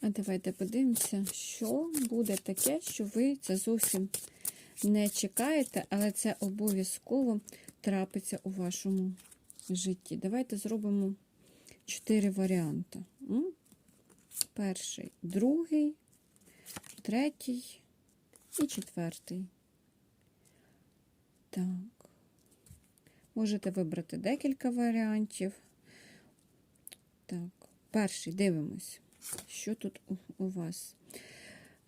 А давайте подивимося, що буде таке, що ви це зовсім не чекаєте, але це обов'язково трапиться у вашому житті. Давайте зробимо чотири варіанти. Перший, другий, третій і четвертий. Так. Можете вибрати декілька варіантів. Так, перший дивимось, що тут у, вас.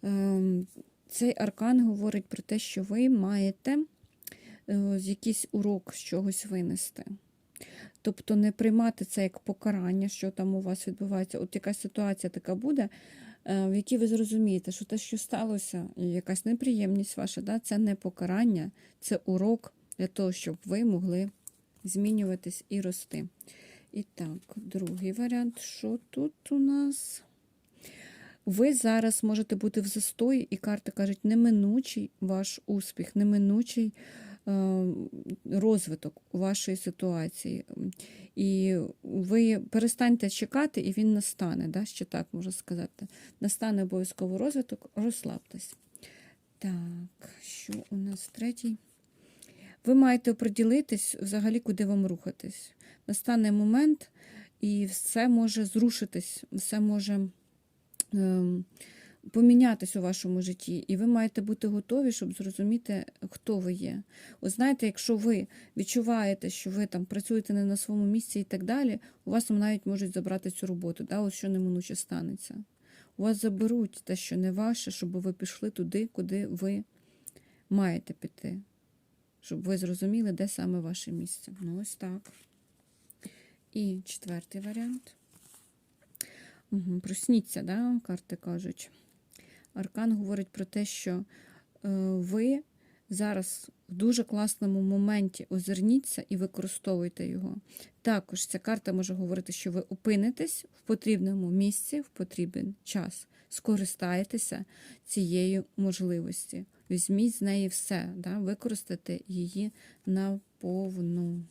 Ем, цей аркан говорить про те, що ви маєте е, якийсь урок з чогось винести. Тобто не приймати це як покарання, що там у вас відбувається. От якась ситуація така буде, е, в якій ви зрозумієте, що те, що сталося, якась неприємність ваша, да, це не покарання, це урок для того, щоб ви могли змінюватись і рости. І так, другий варіант, що тут у нас? Ви зараз можете бути в застої, і карти кажуть, неминучий ваш успіх, неминучий е, розвиток вашої ситуації. І ви перестаньте чекати, і він настане, да? ще так можна сказати. Настане обов'язково розвиток, розслабтесь. Так, що у нас третій? Ви маєте оприділитись взагалі, куди вам рухатись. Настане момент, і все може зрушитись, все може помінятись у вашому житті. І ви маєте бути готові, щоб зрозуміти, хто ви є. От знаєте, якщо ви відчуваєте, що ви там працюєте не на своєму місці і так далі, у вас навіть можуть забрати цю роботу, да? ось що неминуче станеться. У вас заберуть те, що не ваше, щоб ви пішли туди, куди ви маєте піти. Щоб ви зрозуміли, де саме ваше місце. Ну, ось так. І четвертий варіант. Угу, Просніться, да, карти кажуть. Аркан говорить про те, що е, ви зараз в дуже класному моменті озирніться і використовуйте його. Також ця карта може говорити, що ви опинитесь в потрібному місці, в потрібен час. Скористаєтеся цією можливості. Візьміть з неї все, да, використати її наповну.